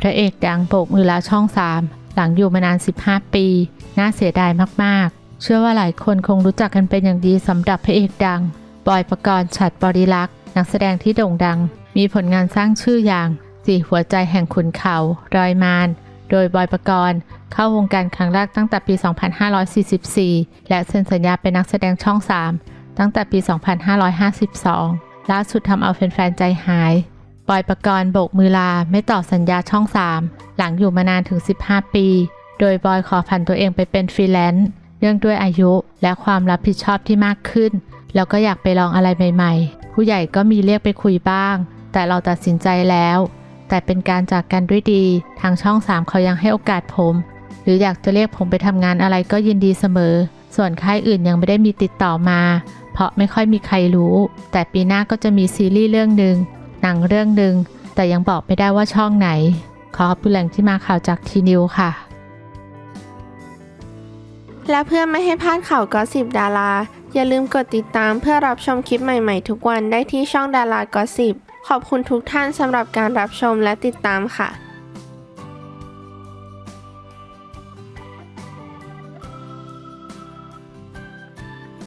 พระเอกดังโบกมือลาช่อง3หลังอยู่มานาน 15 ปี น่าเสียดายมาก ๆ เชื่อว่าหลายคนคงรู้จักกันเป็นอย่างดีสำหรับพระเอกดัง บอยประกรณ์ฉัดบริลักษ์ นักแสดงที่โด่งดัง มีผลงานสร้างชื่ออย่างสี่หัวใจแห่งขุนเขา รอยมาน โดยบอยประกรณ์เข้าวงการครั้งแรกตั้งแต่ปี 2544 และเซ็นสัญญาเป็นนักแสดงช่อง 3 ตั้งแต่ปี 2552 ล่าสุดทำเอาแฟนๆใจหาย บอยประกรณ์โบกมือลาไม่ต่อสัญญาช่อง3หลังอยู่มานานถึง 15 ปี โดยบอยขอผันตัวเองไปเป็นฟรีแลนซ์เนื่องด้วยอายุและความรับผิดชอบที่มากขึ้น แล้วก็อยากไปลองอะไรใหม่ๆ ผู้ใหญ่ก็มีเรียกไปคุยบ้าง แต่เราตัดสินใจแล้ว แต่เป็นการจากกันด้วยดี ทางช่อง3เขายังให้โอกาสผม หรืออยากจะเรียกผมไปทำงานอะไรก็ยินดีเสมอ ส่วนค่ายอื่นยังไม่ได้มีติดต่อมา เพราะไม่ค่อยมีใครรู้ แต่ปีหน้าก็จะมีซีรีส์เรื่องหนึ่ง หนังเรื่องหนึ่งแต่ยังบอกไม่ได้ว่าช่องไหน ขอขอบคุณแหล่งที่มาข่าวจากทีนิวค่ะ และเพื่อไม่ให้พลาดข่าวกอสิบดารา อย่าลืมกดติดตามเพื่อรับชมคลิปใหม่ๆ ทุกวันได้ที่ช่องดารากอสิบขอบคุณทุกท่านสำหรับการรับชมและติดตามค่ะ